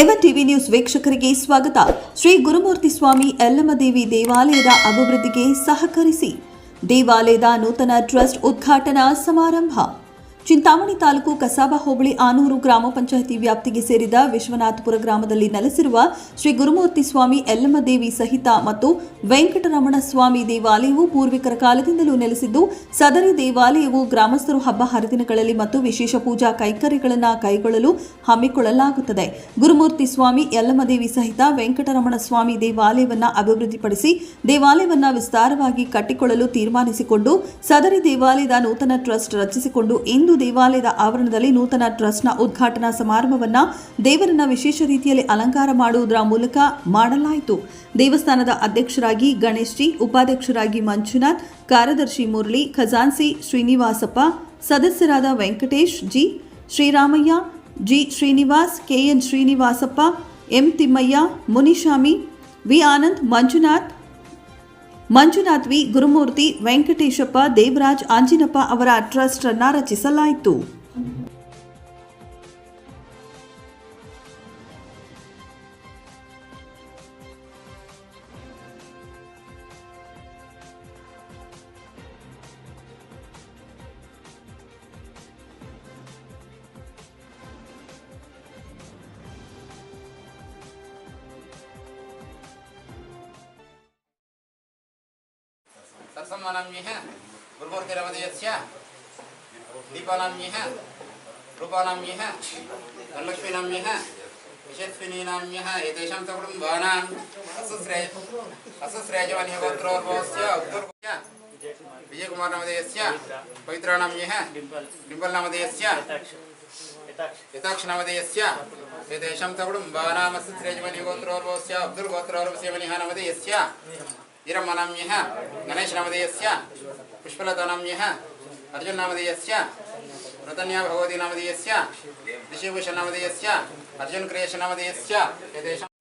ಎವನ್ TV news ವೀಕ್ಷಕರಿಗೆ ಸ್ವಾಗತ. ಶ್ರೀ ಗುರುಮೂರ್ತಿ ಸ್ವಾಮಿ ಎಲ್ಲಮ್ಮದೇವಿ ದೇವಾಲಯದ ಅಭಿವೃದ್ಧಿಗೆ ಸಹಕರಿಸಿ ದೇವಾಲಯದ ನೂತನ ಟ್ರಸ್ಟ್ ಉದ್ಘಾಟನಾ ಸಮಾರಂಭ. ಚಿಂತಾಮಣಿ ತಾಲೂಕು ಕಸಾಬ ಹೋಬಳಿ ಆನೂರು ಗ್ರಾಮ ಪಂಚಾಯಿತಿ ವ್ಯಾಪ್ತಿಗೆ ಸೇರಿದ ವಿಶ್ವನಾಥಪುರ ಗ್ರಾಮದಲ್ಲಿ ನೆಲೆಸಿರುವ ಶ್ರೀ ಗುರುಮೂರ್ತಿ ಸ್ವಾಮಿ ಯಲ್ಲಮ್ಮದೇವಿ ಸಹಿತ ಮತ್ತು ವೆಂಕಟರಮಣ ಸ್ವಾಮಿ ದೇವಾಲಯವು ಪೂರ್ವಿಕರ ಕಾಲದಿಂದಲೂ ನೆಲೆಸಿದ್ದು, ಸದರಿ ದೇವಾಲಯವು ಗ್ರಾಮಸ್ಥರು ಹಬ್ಬ ಹರಿದಿನಗಳಲ್ಲಿ ಮತ್ತು ವಿಶೇಷ ಪೂಜಾ ಕೈಂಕರ್ಯಗಳನ್ನು ಕೈಗೊಳ್ಳಲು ಹಮ್ಮಿಕೊಳ್ಳಲಾಗುತ್ತದೆ. ಗುರುಮೂರ್ತಿ ಸ್ವಾಮಿ ಯಲ್ಲಮ್ಮದೇವಿ ಸಹಿತ ವೆಂಕಟರಮಣ ಸ್ವಾಮಿ ದೇವಾಲಯವನ್ನು ಅಭಿವೃದ್ಧಿಪಡಿಸಿ, ದೇವಾಲಯವನ್ನು ವಿಸ್ತಾರವಾಗಿ ಕಟ್ಟಿಕೊಳ್ಳಲು ತೀರ್ಮಾನಿಸಿಕೊಂಡು, ಸದರಿ ದೇವಾಲಯದ ನೂತನ ಟ್ರಸ್ಟ್ ರಚಿಸಿಕೊಂಡು ಇಂದು ದೇವಾಲಯದ ಆವರಣದಲ್ಲಿ ನೂತನ ಟ್ರಸ್ಟ್ನ ಉದ್ಘಾಟನಾ ಸಮಾರಂಭವನ್ನ ದೇವರನ್ನ ವಿಶೇಷ ರೀತಿಯಲ್ಲಿ ಅಲಂಕಾರ ಮಾಡುವುದರ ಮೂಲಕ ಮಾಡಲಾಯಿತು. ದೇವಸ್ಥಾನದ ಅಧ್ಯಕ್ಷರಾಗಿ ಗಣೇಶ್ ಜಿ ಉಪಾಧ್ಯಕ್ಷರಾಗಿ ಮಂಜುನಾಥ್, ಕಾರ್ಯದರ್ಶಿ ಮುರಳಿ ಖಜಾನ್ಸಿ ಶ್ರೀನಿವಾಸಪ್ಪ, ಸದಸ್ಯರಾದ Venkatesh G, Sriramaiah G Srinivas K N Srinivasappa, M Thimmaiah Munishami V Anand, Manjunath Manjunath V Gurumurthy Venkateshappa Devaraj Anjinappa ಅವರ ಟ್ರಸ್ಟ್ ಅನ್ನ ರಚಿಸಲಾಯಿತು. सन्मानाम्येह गुरुमूर्तिरवदयस्य दीपानाम्येह रूपानाम्येह धनलक्ष्मीनाम्येह विशेषविनीनाम्यः एतेषां च कुटुम्बानाम् असुश्रेय असुश्रेयजवनिहगोत्रोर्वस्य उद्दुर्गस्य विजयकुमारनामधेयस्य पवित्रानाम्यः डिम्पल्नामधेयस्य यथाक्षनामधेयस्य एतेषां च कुटुम्बानाम् असुश्रेयजवनिहगोत्रोर्वस्य उद्दुर्गोत्रोर्वस्य मनिहानामधेयस्य वीरम्मनाम्यः गणेशनामधेयस्य पुष्पलतानाम्यः अर्जुननामधेयस्य रतन्या भगवती नामधेयस्य अर्जुन अर्जुनक्रियेशनामधेयस्य एतेषां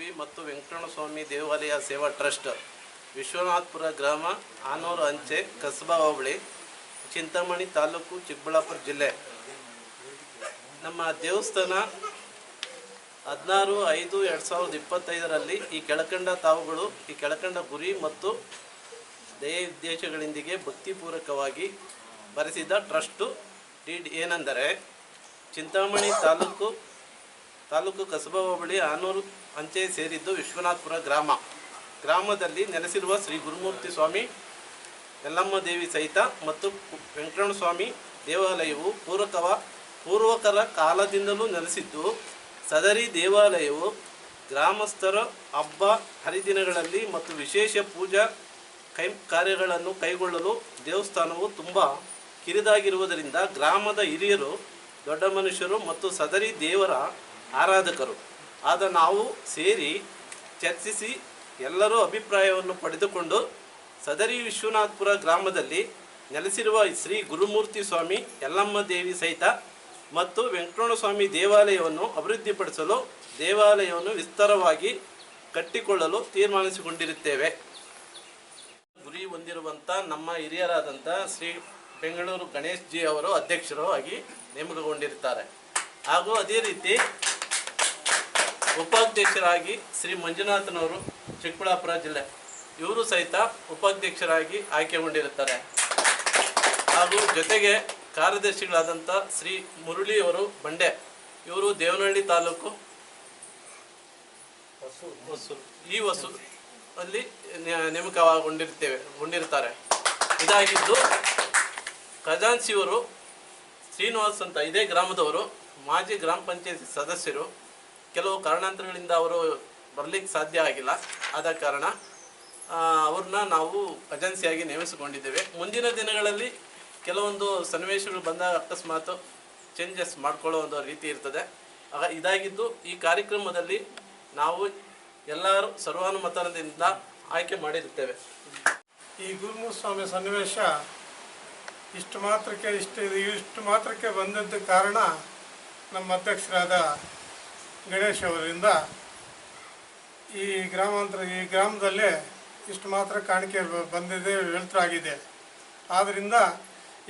ದೇವಿ ಮತ್ತು ವೆಂಕಟಸ್ವಾಮಿ ಸ್ವಾಮಿ ದೇವಾಲಯ ಸೇವಾ ಟ್ರಸ್ಟ್, ವಿಶ್ವನಾಥ್ಪುರ ಗ್ರಾಮ, ಆನೂರು ಅಂಚೆ, ಕಸಬಾ ಹೋಬಳಿ, ಚಿಂತಾಮಣಿ ತಾಲೂಕು, ಚಿಕ್ಕಬಳ್ಳಾಪುರ ಜಿಲ್ಲೆ. ನಮ್ಮ ದೇವಸ್ಥಾನ ಹದಿನಾರು ಐದು ಎರಡು ಸಾವಿರದ ಇಪ್ಪತ್ತೈದರಲ್ಲಿ ಈ ಕೆಳಕಂಡ ತಾವುಗಳು, ಈ ಕೆಳಕಂಡ ಗುರಿ ಮತ್ತು ಧ್ಯೇಯ ಉದ್ದೇಶಗಳೊಂದಿಗೆ ಭಕ್ತಿಪೂರ್ವಕವಾಗಿ ಬರೆಸಿದ ಟ್ರಸ್ಟು. ಡೀಡ್ ಏನೆಂದರೆ, ಚಿಂತಾಮಣಿ ತಾಲೂಕು ತಾಲೂಕು ಕಸಬಾ ಹೋಬಳಿ ಆನೂರು ಅಂಚೆ ಸೇರಿದ್ದು ವಿಶ್ವನಾಥಪುರ ಗ್ರಾಮ. ಗ್ರಾಮದಲ್ಲಿ ನೆಲೆಸಿರುವ ಶ್ರೀ ಗುರುಮೂರ್ತಿ ಸ್ವಾಮಿ, ಯಲ್ಲಮ್ಮ ದೇವಿ ಸಹಿತ ಮತ್ತು ವೆಂಕಟರಮಣ ಸ್ವಾಮಿ ದೇವಾಲಯವು ಪೂರ್ವಕವ ಪೂರ್ವಕರ ಕಾಲದಿಂದಲೂ ನೆಲೆಸಿದ್ದು, ಸದರಿ ದೇವಾಲಯವು ಗ್ರಾಮಸ್ಥರ ಹಬ್ಬ, ಹರಿದಿನಗಳಲ್ಲಿ ಮತ್ತು ವಿಶೇಷ ಪೂಜಾ ಕೈ, ಕಾರ್ಯಗಳನ್ನು ಕೈಗೊಳ್ಳಲು ದೇವಸ್ಥಾನವು ತುಂಬ ಕಿರಿದಾಗಿರುವುದರಿಂದ ಗ್ರಾಮದ ಹಿರಿಯರು, ದೊಡ್ಡ ಮನುಷ್ಯರು ಮತ್ತು ಸದರಿ ದೇವರ ಆರಾಧಕರು. ಆದ ನಾವು ಸೇರಿ ಚರ್ಚಿಸಿ ಎಲ್ಲರೂ ಅಭಿಪ್ರಾಯವನ್ನು ಪಡೆದುಕೊಂಡು ಸದರಿ ವಿಶ್ವನಾಥಪುರ ಗ್ರಾಮದಲ್ಲಿ ನೆಲೆಸಿರುವ ಶ್ರೀ ಗುರುಮೂರ್ತಿ ಸ್ವಾಮಿ ಯಲ್ಲಮ್ಮ ದೇವಿ ಸಹಿತ ಮತ್ತು ವೆಂಕಟರಮಣ ಸ್ವಾಮಿ ದೇವಾಲಯವನ್ನು ಅಭಿವೃದ್ಧಿಪಡಿಸಲು ದೇವಾಲಯವನ್ನು ವಿಸ್ತಾರವಾಗಿ ಕಟ್ಟಿಕೊಳ್ಳಲು ತೀರ್ಮಾನಿಸಿಕೊಂಡಿರುತ್ತೇವೆ. ಗುರಿ ಹೊಂದಿರುವಂಥ ನಮ್ಮ ಹಿರಿಯರಾದಂಥ ಶ್ರೀ ಬೆಂಗಳೂರು ಗಣೇಶ್ ಜಿ ಅವರು ಅಧ್ಯಕ್ಷರು ಆಗಿ ನೇಮಕಗೊಂಡಿರುತ್ತಾರೆ. ಹಾಗೂ ಅದೇ ರೀತಿ ಉಪಾಧ್ಯಕ್ಷರಾಗಿ ಶ್ರೀ ಮಂಜುನಾಥನವರು ಚಿಕ್ಕಬಳ್ಳಾಪುರ ಜಿಲ್ಲೆ. ಇವರು ಸಹಿತ ಉಪಾಧ್ಯಕ್ಷರಾಗಿ ಆಯ್ಕೆಗೊಂಡಿರುತ್ತಾರೆ ಹಾಗೂ ಜೊತೆಗೆ ಕಾರ್ಯದರ್ಶಿಗಳಾದಂಥ ಶ್ರೀ ಮುರುಳಿಯವರು ಬಂಡೆ. ಇವರು ದೇವನಹಳ್ಳಿ ತಾಲೂಕು ಈ ವಸು ಅಲ್ಲಿ ನೇಮಕಗೊಂಡಿರ್ತೇವೆ ಗೊಂಡಿರ್ತಾರೆ ಇದಾಗಿದ್ದು ಖಜಾನ್ಸಿಯವರು ಶ್ರೀನಿವಾಸ್ ಅಂತ ಇದೇ ಗ್ರಾಮದವರು, ಮಾಜಿ ಗ್ರಾಮ ಪಂಚಾಯತ್ ಸದಸ್ಯರು ಕೆಲವು ಕಾರಣಾಂತರಗಳಿಂದ ಅವರು ಬರಲಿಕ್ಕೆ ಸಾಧ್ಯ ಆಗಿಲ್ಲ. ಆದ ಕಾರಣ ಅವ್ರನ್ನ ನಾವು ಏಜೆನ್ಸಿಯಾಗಿ ನೇಮಿಸಿಕೊಂಡಿದ್ದೇವೆ. ಮುಂದಿನ ದಿನಗಳಲ್ಲಿ ಕೆಲವೊಂದು ಸನ್ನಿವೇಶಗಳು ಬಂದಾಗ ಅಕಸ್ಮಾತ್ ಚೇಂಜಸ್ ಮಾಡ್ಕೊಳ್ಳೋ ಒಂದು ರೀತಿ ಇರ್ತದೆ. ಆಗ ಇದಾಗಿದ್ದು ಈ ಕಾರ್ಯಕ್ರಮದಲ್ಲಿ ನಾವು ಎಲ್ಲರೂ ಸರ್ವಾನುಮತದಿಂದ ಆಯ್ಕೆ ಮಾಡಿರುತ್ತೇವೆ. ಈ ಗುರುಮೂಲ ಸ್ವಾಮಿ ಸನ್ನಿವೇಶ ಇಷ್ಟು ಮಾತ್ರಕ್ಕೆ ಇಷ್ಟು ಇಷ್ಟು ಮಾತ್ರಕ್ಕೆ ಬಂದದ್ದು ಕಾರಣ ನಮ್ಮ ಅಧ್ಯಕ್ಷರಾದ ಗಣೇಶ್ ಅವರಿಂದ ಈ ಗ್ರಾಮಾಂತರ, ಈ ಗ್ರಾಮದಲ್ಲೇ ಇಷ್ಟು ಮಾತ್ರ ಕಾಣಿಕೆ ಬಂದಿದೆ ಆಗಿದೆ ಆದ್ದರಿಂದ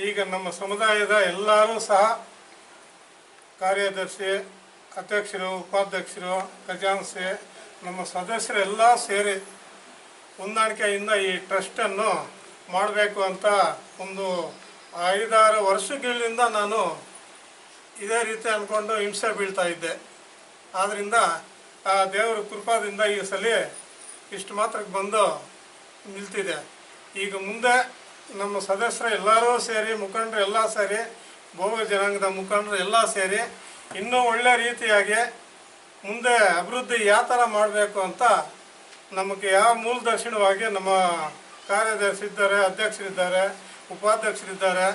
ಈಗ ನಮ್ಮ ಸಮುದಾಯದ ಎಲ್ಲರೂ ಸಹ ಕಾರ್ಯದರ್ಶಿ, ಅಧ್ಯಕ್ಷರು, ಉಪಾಧ್ಯಕ್ಷರು ಖಜಾನ್ಸಿ ನಮ್ಮ ಸದಸ್ಯರೆಲ್ಲ ಸೇರಿ ಹೊಂದಾಣಿಕೆಯಿಂದ ಈ ಟ್ರಸ್ಟನ್ನು ಮಾಡಬೇಕು ಅಂತ ಒಂದು ಐದಾರು ವರ್ಷಗಳಿಂದ ನಾನು ಇದೇ ರೀತಿ ಅಂದ್ಕೊಂಡು ಹಿಂಸೆ ಬೀಳ್ತಾ ಇದ್ದೆ. ಆದ್ದರಿಂದ ಆ ದೇವರ ಕೃಪಾದಿಂದ ಈ ಸಲ ಇಷ್ಟು ಮಾತ್ರಕ್ಕೆ ಬಂದು ನಿಲ್ತಿದೆ. ಈಗ ಮುಂದೆ ನಮ್ಮ ಸದಸ್ಯರು ಎಲ್ಲರೂ ಸೇರಿ, ಮುಖಂಡರು ಎಲ್ಲ ಸೇರಿ, ಭೋಗ ಜನಾಂಗದ ಮುಖಂಡರು ಎಲ್ಲ ಸೇರಿ ಇನ್ನೂ ಒಳ್ಳೆ ರೀತಿಯಾಗಿ ಮುಂದೆ ಅಭಿವೃದ್ಧಿ ಯಾವ ಥರ ಮಾಡಬೇಕು ಅಂತ ನಮಗೆ ಯಾವ ಮೂಲದರ್ಶನವಾಗಿ ನಮ್ಮ ಕಾರ್ಯದರ್ಶಿ ಇದ್ದಾರೆ ಅಧ್ಯಕ್ಷರಿದ್ದಾರೆ, ಉಪಾಧ್ಯಕ್ಷರಿದ್ದಾರೆ,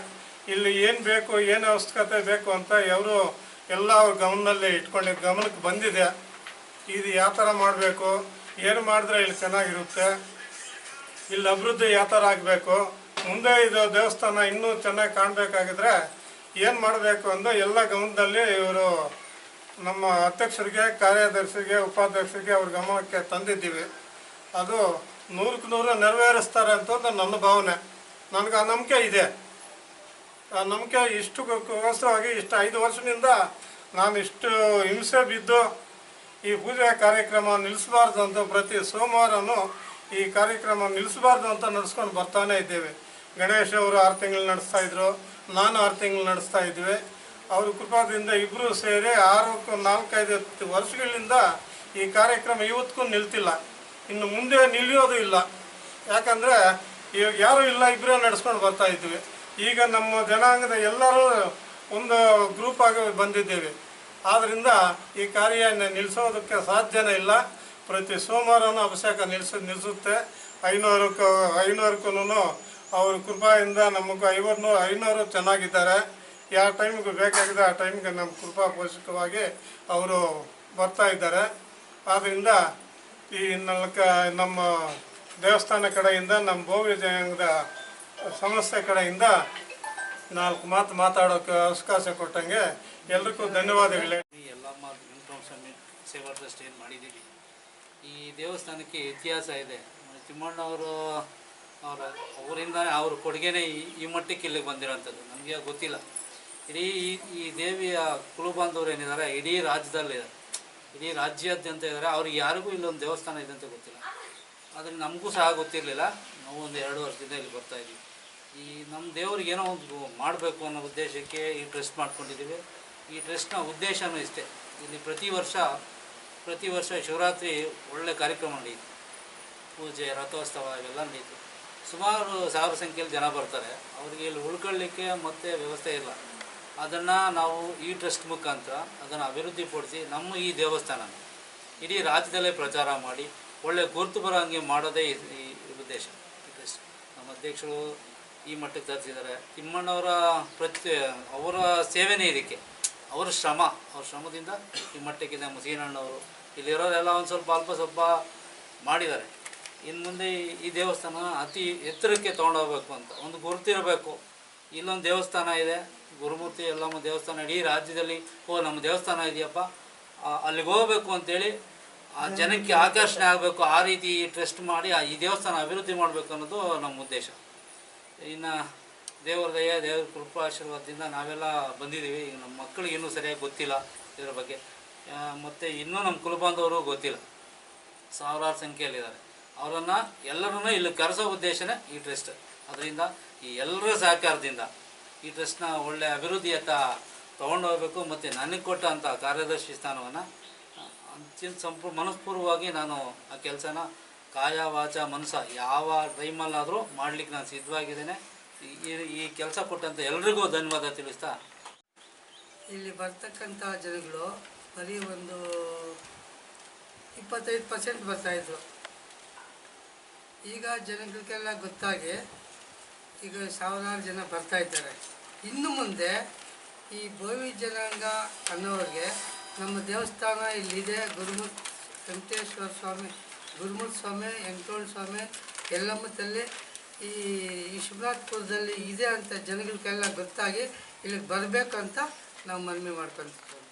ಇಲ್ಲಿ ಏನು ಬೇಕು, ಏನು ಅವಶ್ಯಕತೆ ಬೇಕು ಅಂತ ಅವರು ಎಲ್ಲ ಅವ್ರ ಗಮನದಲ್ಲಿ ಇಟ್ಕೊಂಡು ಗಮನಕ್ಕೆ ಬಂದಿದೆ. ಇದು ಯಾವ ಥರ ಮಾಡಬೇಕು? ಏನು ಮಾಡಿದ್ರೆ ಇಲ್ಲಿ ಚೆನ್ನಾಗಿರುತ್ತೆ? ಇಲ್ಲಿ ಅಭಿವೃದ್ಧಿ ಯಾವ ಥರ ಆಗಬೇಕು? ಮುಂದೆ ಇದು ದೇವಸ್ಥಾನ ಇನ್ನೂ ಚೆನ್ನಾಗಿ ಕಾಣಬೇಕಾಗಿದ್ರೆ ಏನು ಮಾಡಬೇಕು ಅಂತ ಎಲ್ಲ ಗಮನದಲ್ಲಿ ಇವರು ನಮ್ಮ ಅಧ್ಯಕ್ಷರಿಗೆ, ಕಾರ್ಯದರ್ಶಿಗೆ, ಉಪಾಧ್ಯಕ್ಷರಿಗೆ ಅವ್ರ ಗಮನಕ್ಕೆ ತಂದಿದ್ದೀವಿ. ಅದು ನೂರಕ್ಕೆ ನೂರು ನೆರವೇರಿಸ್ತಾರೆ ಅಂತಂದು ನನ್ನ ಭಾವನೆ. ನನಗೆ ಆ ನಂಬಿಕೆ ಇದೆ. ನಂಬಿಕೆ ಇಷ್ಟು ಕೋಸವಾಗಿ ಇಷ್ಟು ಐದು ವರ್ಷದಿಂದ ನಾನು ಇಷ್ಟು ಹಿಂಸೆ ಬಿದ್ದು ಈ ಪೂಜೆ ಕಾರ್ಯಕ್ರಮ ನಿಲ್ಲಿಸಬಾರ್ದು ಅಂತ ಪ್ರತಿ ಸೋಮವಾರನೂ ಈ ಕಾರ್ಯಕ್ರಮ ನಿಲ್ಲಿಸಬಾರ್ದು ಅಂತ ನಡೆಸ್ಕೊಂಡು ಬರ್ತಾನೆ ಇದ್ದೇವೆ. ಗಣೇಶ್ ಅವರು ಆರು ತಿಂಗಳು ನಡೆಸ್ತಾ ಇದ್ರು, ನಾನು ಆರು ತಿಂಗಳು ನಡೆಸ್ತಾ ಇದ್ವಿ. ಅವ್ರ ಕೃಪಾದಿಂದ ಇಬ್ಬರು ಸೇರಿ ಆರು ನಾಲ್ಕೈದು ವರ್ಷಗಳಿಂದ ಈ ಕಾರ್ಯಕ್ರಮ ಇವತ್ತಿಗೂ ನಿಲ್ತಿಲ್ಲ. ಇನ್ನು ಮುಂದೆ ನಿಲ್ಲಿಯೋದು ಇಲ್ಲ. ಯಾಕಂದರೆ ಇವಾಗ ಯಾರೂ ಇಲ್ಲ ಇಬ್ಬರೇ ನಡೆಸ್ಕೊಂಡು ಬರ್ತಾ ಇದ್ವಿ. ಈಗ ನಮ್ಮ ಜನಾಂಗದ ಎಲ್ಲರೂ ಒಂದು ಗ್ರೂಪ್ ಆಗಿ ಬಂದಿದ್ದೇವೆ. ಆದ್ದರಿಂದ ಈ ಕಾರ್ಯ ನಿಲ್ಲಿಸೋದಕ್ಕೆ ಸಾಧ್ಯನೇ ಇಲ್ಲ. ಪ್ರತಿ ಸೋಮವಾರನೂ ಅಭಿಷೇಕ ನಿಲ್ಲಿಸ ನಿಲ್ಲಿಸುತ್ತೆ ಐನೂರಕ್ಕೂ ಐನೂರಕ್ಕೂ ಅವ್ರ ಕೃಪಾಯಿಂದ ನಮಗೆ ಐವತ್ತು, ಐನೂರು ಚೆನ್ನಾಗಿದ್ದಾರೆ. ಯಾವ ಟೈಮಿಗೆ ಬೇಕಾಗಿದೆ, ಆ ಟೈಮ್ಗೆ ನಮ್ಮ ಕೃಪಾ ಪೋಷಕವಾಗಿ ಅವರು ಬರ್ತಾ ಇದ್ದಾರೆ. ಆದ್ದರಿಂದ ಈ ನಾಲ್ಕ, ನಮ್ಮ ದೇವಸ್ಥಾನ ಕಡೆಯಿಂದ ನಮ್ಮ ಭವ್ಯ ಜನಾಂಗದ ಸಂಸ್ಥೆ ಕಡೆಯಿಂದ ನಾಲ್ಕು ಮಾತು ಮಾತಾಡೋಕೆ ಅವಕಾಶ ಕೊಟ್ಟಂಗೆ ಎಲ್ರಿಗೂ ಧನ್ಯವಾದಗಳೇ. ಎಲ್ಲ ಮಾತು ಸೇವಾ ಟ್ರಸ್ಟ್ ಏನು ಮಾಡಿದ್ದೀವಿ ಈ ದೇವಸ್ಥಾನಕ್ಕೆ ಇತಿಹಾಸ ಇದೆ. ತಿಮ್ಮಣ್ಣವರು ಅವರ ಅವರಿಂದ ಅವ್ರ ಕೊಡುಗೆನೇ ಈ ಮಟ್ಟಕ್ಕೆ ಇಲ್ಲಿಗೆ ಬಂದಿರೋಂಥದ್ದು. ನಮಗೆ ಗೊತ್ತಿಲ್ಲ. ಇಡೀ ಈ ಈ ದೇವಿಯ ಕುಲಬಾಂಧವರು ಏನಿದ್ದಾರೆ, ಇಡೀ ರಾಜ್ಯದಲ್ಲಿದ್ದಾರೆ ಇಡೀ ರಾಜ್ಯಾದ್ಯಂತ ಇದ್ದಾರೆ. ಅವ್ರಿಗೆ ಯಾರಿಗೂ ಇಲ್ಲೊಂದು ದೇವಸ್ಥಾನ ಇದೆ ಅಂತ ಗೊತ್ತಿಲ್ಲ. ಆದರೆ ನಮಗೂ ಸಹ ಗೊತ್ತಿರಲಿಲ್ಲ. ನಾವು ಒಂದು ಎರಡು ವರ್ಷದಿಂದ ಇಲ್ಲಿ ಬರ್ತಾ ಇದ್ದೀವಿ. ಈ ನಮ್ಮ ದೇವ್ರಿಗೆ ಏನೋ ಒಂದು ಮಾಡಬೇಕು ಅನ್ನೋ ಉದ್ದೇಶಕ್ಕೆ ಈ ಟ್ರಸ್ಟ್ ಮಾಡ್ಕೊಂಡಿದ್ದೀವಿ. ಈ ಟ್ರಸ್ಟ್ನ ಉದ್ದೇಶನೂ ಇಷ್ಟೇ. ಇಲ್ಲಿ ಪ್ರತಿ ವರ್ಷ ಪ್ರತಿ ವರ್ಷ ಶಿವರಾತ್ರಿ ಒಳ್ಳೆ ಕಾರ್ಯಕ್ರಮ ನಡೆಯಿತು ಪೂಜೆ, ರಥೋತ್ಸವ ಇವೆಲ್ಲ ನಡೀತು ಸುಮಾರು ಸಾವಿರ ಸಂಖ್ಯೆಯಲ್ಲಿ ಜನ ಬರ್ತಾರೆ. ಅವರಿಗೆ ಇಲ್ಲಿ ಉಳ್ಕೊಳ್ಳಿಕ್ಕೆ ಮತ್ತೆ ವ್ಯವಸ್ಥೆ ಇಲ್ಲ. ಅದನ್ನು ನಾವು ಈ ಟ್ರಸ್ಟ್ ಮುಖಾಂತರ ಅದನ್ನು ಅಭಿವೃದ್ಧಿಪಡಿಸಿ ನಮ್ಮ ಈ ದೇವಸ್ಥಾನ ಇಡೀ ರಾಜ್ಯದಲ್ಲೇ ಪ್ರಚಾರ ಮಾಡಿ ಒಳ್ಳೆ ಗುರುತು ಬರೋ ಹಂಗೆ ಮಾಡೋದೇ ಈ ಈ ಉದ್ದೇಶ. ಈ ಟ್ರಸ್ಟ್ ನಮ್ಮ ಅಧ್ಯಕ್ಷರು ಈ ಮಟ್ಟಕ್ಕೆ ತರಿಸಿದ್ದಾರೆ. ತಿಮ್ಮಣ್ಣವರ ಪ್ರತಿ ಅವರ ಸೇವೆನೇ ಇದಕ್ಕೆ. ಅವರ ಶ್ರಮ, ಅವ್ರ ಶ್ರಮದಿಂದ ಈ ಮಟ್ಟಕ್ಕೆ ನಮ್ಮ ಸೀನಣ್ಣವರು, ಇಲ್ಲಿರೋರೆಲ್ಲ ಒಂದು ಸ್ವಲ್ಪ ಅಲ್ಪ ಸ್ವಲ್ಪ ಮಾಡಿದ್ದಾರೆ. ಇನ್ನು ಮುಂದೆ ಈ- ದೇವಸ್ಥಾನ ಅತಿ ಎತ್ತರಕ್ಕೆ ತೊಗೊಂಡೋಗ್ಬೇಕು ಅಂತ, ಒಂದು ಗುರುತಿರಬೇಕು. ಇಲ್ಲೊಂದು ದೇವಸ್ಥಾನ ಇದೆ, ಗುರುಮೂರ್ತಿ ಎಲ್ಲಮ್ಮ ದೇವಸ್ಥಾನ ಇಡೀ ರಾಜ್ಯದಲ್ಲಿ, ಓ, ನಮ್ಮ ದೇವಸ್ಥಾನ ಇದೆಯಪ್ಪ. ಅಲ್ಲಿಗೆ ಹೋಗ್ಬೇಕು ಅಂತೇಳಿ ಆ ಜನಕ್ಕೆ ಆಕರ್ಷಣೆ ಆಗಬೇಕು, ಆ ರೀತಿ ಟ್ರಸ್ಟ್ ಮಾಡಿ ಈ ದೇವಸ್ಥಾನ ಅಭಿವೃದ್ಧಿ ಮಾಡಬೇಕು ಅನ್ನೋದು ನಮ್ಮ ಉದ್ದೇಶ. ಇನ್ನು ದೇವರ ದಯ ದೇವರ ಕೃಪಾ ಆಶೀರ್ವಾದದಿಂದ ನಾವೆಲ್ಲ ಬಂದಿದ್ದೀವಿ. ಈಗ ನಮ್ಮ ಮಕ್ಕಳಿಗೆ ಇನ್ನೂ ಸರಿಯಾಗಿ ಗೊತ್ತಿಲ್ಲ ಇದರ ಬಗ್ಗೆ. ಮತ್ತು ಇನ್ನೂ ನಮ್ಮ ಕುಲಬಾಂಧವರು ಗೊತ್ತಿಲ್ಲ. ಸಾವಿರಾರು ಸಂಖ್ಯೆಯಲ್ಲಿದ್ದಾರೆ. ಅವರನ್ನು ಎಲ್ಲರನ್ನೂ ಇಲ್ಲಿ ಕರೆಸೋ ಉದ್ದೇಶನೇ ಈ ಟ್ರಸ್ಟ್. ಅದರಿಂದ ಈ ಎಲ್ಲರ ಸಹಕಾರದಿಂದ ಈ ಟ್ರಸ್ಟ್ನ ಒಳ್ಳೆಯ ಅಭಿವೃದ್ಧಿಯತ್ತ ತೊಗೊಂಡು ಹೋಗಬೇಕು. ಮತ್ತು ನನಗೆ ಕೊಟ್ಟಂಥ ಕಾರ್ಯದರ್ಶಿ ಸ್ಥಾನವನ್ನು ಅಂತ್ಯಂತ ಸಂಪೂರ್ಣ ಮನಸ್ಪೂರ್ವವಾಗಿ ನಾನು ಆ ಕೆಲಸನ ಕಾಯ ವಾಚ ಮನಸ ಯಾವ ಟೈಮಲ್ಲಾದರೂ ಮಾಡ್ಲಿಕ್ಕೆ ನಾನು ಸಿದ್ಧವಾಗಿದ್ದೇನೆ. ಈ- ಕೆಲಸ ಕೊಟ್ಟಂತ ಎಲ್ರಿಗೂ ಧನ್ಯವಾದ ತಿಳಿಸ್ತಾ. ಇಲ್ಲಿ ಬರ್ತಕ್ಕಂಥ ಜನಗಳು ಬರೀ ಒಂದು ಇಪ್ಪತ್ತೈದು ಪರ್ಸೆಂಟ್ ಬರ್ತಾಯಿದ್ರು ಈಗ ಜನಗಳಿಗೆಲ್ಲ ಗೊತ್ತಾಗಿ ಈಗ ಸಾವಿರಾರು ಜನ ಬರ್ತಾ ಇದ್ದಾರೆ. ಇನ್ನು ಮುಂದೆ ಈ ಭೋವಿ ಜನಾಂಗ ಅನ್ನೋರಿಗೆ ನಮ್ಮ ದೇವಸ್ಥಾನ ಇಲ್ಲಿದೆ ಗುರುಮುಖ್ ವೆಂಕಟೇಶ್ವರ ಸ್ವಾಮಿ ಗುರುಮುಖ್ ಸ್ವಾಮಿ ವೆಂಕಟೋಣ ಸ್ವಾಮಿ ಎಲ್ಲಮ್ಮ ತಲ್ಲಿ ಈ ಈ ಶಿವನಾಥ್ಪುರದಲ್ಲಿ ಇದೆ ಅಂತ ಜನಗಳಿಗೆಲ್ಲ ಗೊತ್ತಾಗಿ ಇಲ್ಲಿಗೆ ಬರಬೇಕು ಅಂತ ನಾವು ಮನವಿ ಮಾಡ್ಕೊತೀವಿ